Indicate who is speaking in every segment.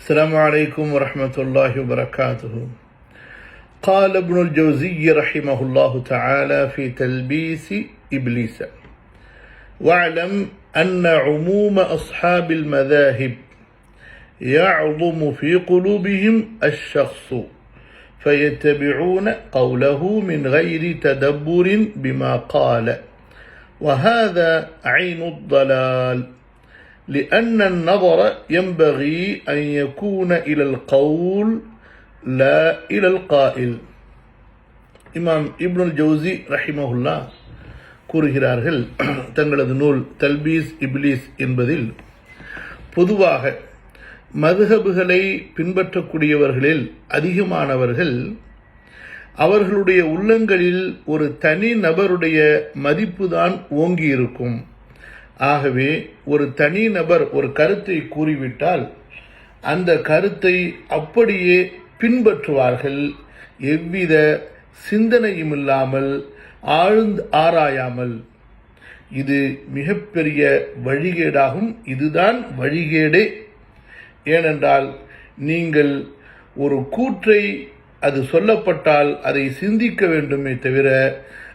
Speaker 1: السلام عليكم ورحمة الله وبركاته. قال ابن الجوزي رحمه الله تعالى في تلبيس إبليس. واعلم أن عموم أصحاب المذاهب يعظم في قلوبهم الشخص فيتبعون قوله من غير تدبر بما قال وهذا عين الضلال. لأن النظر ينبغي أن يكون إلى القول لا إلى القائل இமாம் இப்னுல் ஜவுசி ரஹிமஹுல்லா கூறுகிறார்கள் தங்களது நூல் தல்பீஸ் இப்லீஸ் என்பதில் பொதுவாக மதுஹபுகளை பின்பற்றக்கூடியவர்களில் அதிகமானவர்கள் அவர்களுடைய உள்ளங்களில் ஒரு தனி நபருடைய மதிப்புதான் ஓங்கி இருக்கும் ஆகவே ஒரு தனி நபர் ஒரு கருத்தை கூறிவிட்டால் அந்த கருத்தை அப்படியே பின்பற்றுவார்கள். எவ்வித சிந்தனையும் இல்லாமல் ஆழ்ந்து ஆராயாமல். இது மிகப்பெரிய வழிகேடாகும். இதுதான் வழிகேடே. ஏனென்றால் நீங்கள் ஒரு கூற்றை அது சொல்லப்பட்டால் அதை சிந்திக்க வேண்டுமே தவிர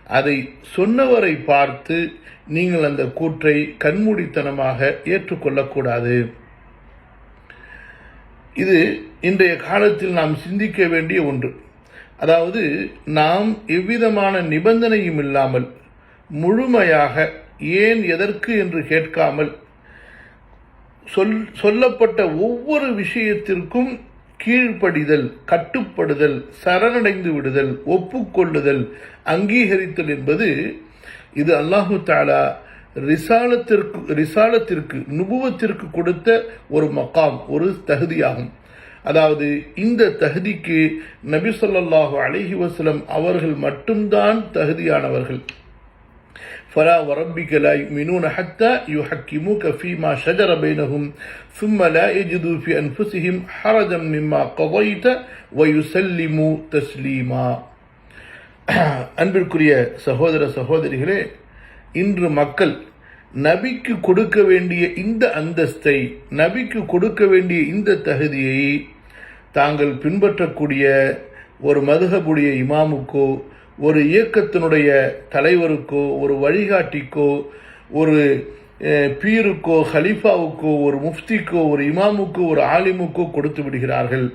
Speaker 1: அதை சொன்னவரை பார்த்து நீங்கள் அந்த கூற்றை கண்மூடித்தனமாக ஏற்றுக்கொள்ளக்கூடாது. இது இன்றைய காலத்தில் நாம் சிந்திக்க வேண்டிய ஒன்று. அதாவது நாம் எவ்விதமான நிபந்தனையும் இல்லாமல் முழுமையாக ஏன் எதற்கு என்று கேட்காமல் சொல் சொல்லப்பட்ட ஒவ்வொரு விஷயத்திற்கும் கீழ்ப்படிதல் கட்டுப்படுதல் சரணடைந்து விடுதல் ஒப்புக்கொள்ளுதல் அங்கீகரித்தல் என்பது இது அல்லாஹு தாலா ரிசாலத்திற்கு ரிசாலத்திற்கு நுபுவத்திற்கு கொடுத்த ஒரு மக்காம் ஒரு தகுதியாகும். அதாவது இந்த தகுதிக்கு நபி சொல்லாஹு அலஹி வசலம் அவர்கள் மட்டும்தான் தகுதியானவர்கள். فلا وربك لا يؤمنون حتى يحكموك فيما شجر بينهم ثم لا يجدوا في أنفسهم حرجا مما قضيت ويسلموا تسليما அன்பிற்குரிய சகோதர சகோதரிகளே இன்று மக்கள் நபிக்கு கொடுக்க வேண்டிய இந்த அந்தஸ்தை நபிக்கு கொடுக்க வேண்டிய இந்த தகுதியை தாங்கள் பின்பற்றக்கூடிய ஒரு மதுகபுடைய இமாமுக்கோ ஒரு இயக்கத்தினுடைய தலைவருக்கோ ஒரு வழிகாட்டிக்கோ ஒரு பீருக்கோ ஹலீஃபாவுக்கோ ஒரு முஃப்திக்கோ ஒரு இமாமுக்கோ ஒரு ஆலிமுக்கோ கொடுத்து விடுகிறார்கள்.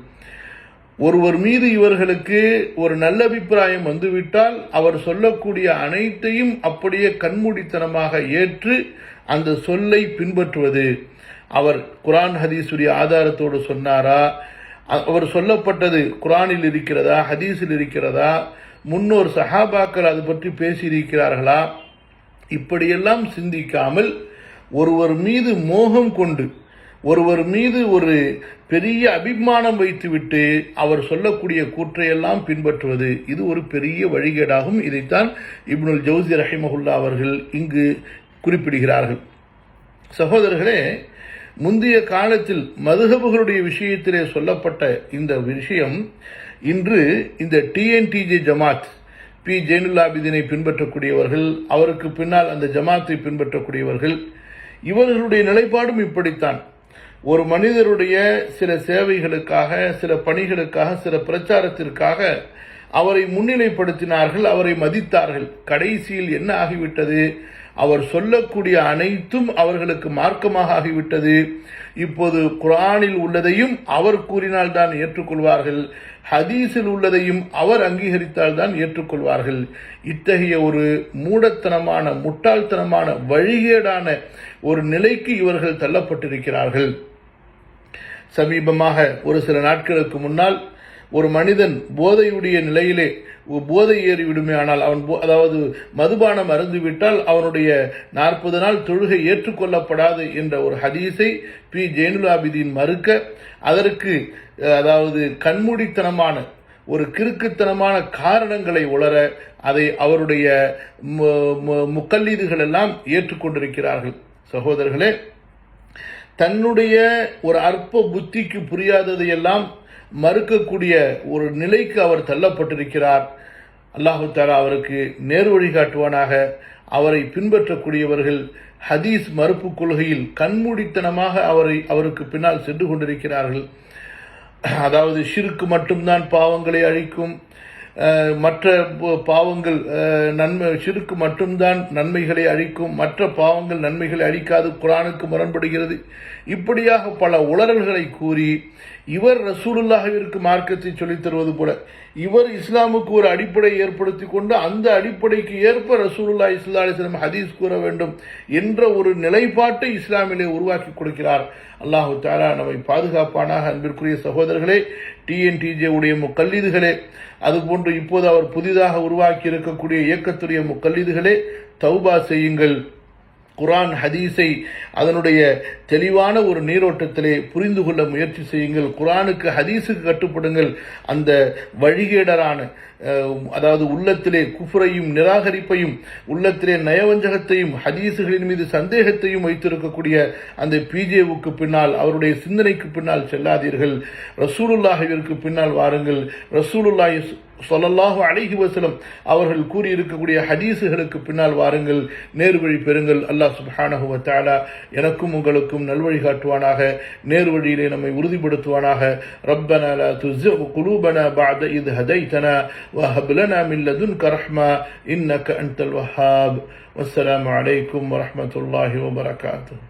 Speaker 1: ஒருவர் மீது இவர்களுக்கு ஒரு நல்ல அபிப்பிராயம் வந்துவிட்டால் அவர் சொல்லக்கூடிய அனைத்தையும் அப்படியே கண்மூடித்தனமாக ஏற்று அந்த சொல்லை பின்பற்றுவது. அவர் குரான் ஹதீஸுடைய ஆதாரத்தோடு சொன்னாரா? அவர் சொல்லப்பட்டது குரானில் இருக்கிறதா ஹதீஸில் இருக்கிறதா? முன்னோர் சஹாபாக்கள் அது பற்றி பேசியிருக்கிறார்களா? இப்படியெல்லாம் சிந்திக்காமல் ஒருவர் மீது மோகம் கொண்டு ஒருவர் மீது ஒரு பெரிய அபிமானம் வைத்துவிட்டு அவர் சொல்லக்கூடிய கூற்றையெல்லாம் பின்பற்றுவது இது ஒரு பெரிய வழிகேடாகும். இதைத்தான் இப்னுல் ஜவுசி ரஹிமஹுல்லா அவர்கள் இங்கு குறிப்பிடுகிறார்கள். சகோதரர்களே முந்தைய காலத்தில் மதுகபுகளுடைய விஷயத்திலே சொல்லப்பட்ட இந்த விஷயம் இன்று இந்த டிஎன்டிஜே ஜமாத் பி ஜெயினுல்லாபிதினை பின்பற்றக்கூடியவர்கள் அவருக்கு பின்னால் அந்த ஜமாத்தை பின்பற்றக்கூடியவர்கள் இவர்களுடைய நிலைப்பாடும் இப்படித்தான். ஒரு மனிதருடைய சில சேவைகளுக்காக சில பணிகளுக்காக சில பிரச்சாரத்திற்காக அவரை முன்னிலைப்படுத்தினார்கள் அவரை மதித்தார்கள். கடைசியில் என்ன ஆகிவிட்டது? அவர் சொல்லக்கூடிய அனைத்தும் அவர்களுக்கு மார்க்கமாக ஆகிவிட்டது. இப்போது குரானில் உள்ளதையும் அவர் கூறினால் தான் ஏற்றுக்கொள்வார்கள். ஹதீஸில் உள்ளதையும் அவர் அங்கீகரித்தால் தான் ஏற்றுக்கொள்வார்கள். இத்தகைய ஒரு மூடத்தனமான முட்டாள்தனமான வழிகேடான ஒரு நிலைக்கு இவர்கள் தள்ளப்பட்டிருக்கிறார்கள். சமீபமாக ஒரு சில நாட்களுக்கு முன்னால் ஒரு மனிதன் போதையுடைய நிலையிலே போதை ஏறிவிடுமே ஆனால் அவன் அதாவது மதுபானம் அருந்துவிட்டால் அவனுடைய நாற்பது நாள் தொழுகை ஏற்றுக்கொள்ளப்படாது என்ற ஒரு ஹதீஸை பி. ஜெயினுலாபிதீன் மறுக்க அதற்கு அதாவது கண்மூடித்தனமான ஒரு கிறுக்குத்தனமான காரணங்களை உளர அதை அவருடைய முக்கல்லீதுகள் எல்லாம் ஏற்றுக்கொண்டிருக்கிறார்கள். சகோதரர்களே தன்னுடைய ஒரு அற்ப புத்திக்கு புரியாததையெல்லாம் மறுக்கக்கூடிய ஒரு நிலைக்கு அவர் தள்ளப்பட்டிருக்கிறார். அல்லாஹு தாலா அவருக்கு நேர் வழிகாட்டுவானாக அவரை பின்பற்றக்கூடியவர்கள் ஹதீஸ் மறுப்பு கொள்கையில் கண்மூடித்தனமாக அவரை அவருக்கு பின்னால் சென்று கொண்டிருக்கிறார்கள். அதாவது ஷிருக்கு மட்டும்தான் பாவங்களை அழிக்கும். மற்ற பாவங்கள் நன்மை ஷிருக்கு மட்டும்தான் நன்மைகளை அழிக்கும். மற்ற பாவங்கள் நன்மைகளை அழிக்காது. குரானுக்கு முரண்படுகிறது. இப்படியாக பல உளறல்களை கூறி இவர் ரசூலுல்லாஹிற்கு மார்க்கத்தை சொல்லித் தருவது போல இவர் இஸ்லாமுக்கு ஒரு அடிப்படை ஏற்படுத்தி கொண்டு அந்த அடிப்படைக்கு ஏற்ப ரசூலுல்லா இஸ்லா அலிஸ்லாம் ஹதீஸ் கூற வேண்டும் என்ற ஒரு நிலைப்பாட்டை இஸ்லாமிலே உருவாக்கி கொடுக்கிறார். அல்லாஹு தாலா நம்மை பாதுகாப்பானாக அன்பிற்குரிய சகோதரர்களே டிஎன்டிஜே உடைய முக்கல்லீதுகளே அதுபோன்று இப்போது அவர் புதிதாக உருவாக்கி இருக்கக்கூடிய இயக்கத்துடைய முக்கல்லீதுகளே தௌபா செய்யுங்கள். குரான் ஹதீஸை அதனுடைய தெளிவான ஒரு நீரோட்டத்திலே புரிந்து கொள்ள முயற்சி செய்யுங்கள். குரானுக்கு ஹதீஸுக்கு கட்டுப்படுங்கள். அந்த வழிகேடரான அதாவது உள்ளத்திலே குஃப்ரையும் நிராகரிப்பையும் உள்ளத்திலே நயவஞ்சகத்தையும் ஹதீஸுகளின் மீது சந்தேகத்தையும் வைத்திருக்கக்கூடிய அந்த பிஜேவுக்கு பின்னால் அவருடைய சிந்தனைக்கு பின்னால் செல்லாதீர்கள். ரசூலுல்லாஹிற்கு பின்னால் வாருங்கள். ரசூலுல்லாஹி சொல்லல்லாஹு அழகி வசலம் அவர்கள் கூறியிருக்கக்கூடிய ஹதீஸுகளுக்கு பின்னால் வாருங்கள் நேர்வழி பெறுங்கள். அல்லாஹ் சுபஹானஹுவ தாலா எனக்கும் உங்களுக்கும் நல்வழி காட்டுவானாக நேர்வழியிலே நம்மை உறுதிப்படுத்துவானாக. ரப்பன லா துஸு குலூபன பஅத இத் ஹதைதனா வஹப் லனா மின் லதுன்க அன்தல் வஹ்ஹாப் வஸ்ஸலாமு அலைக்கும் வரஹ்மத்துல்லாஹி வபரகாத்துஹு.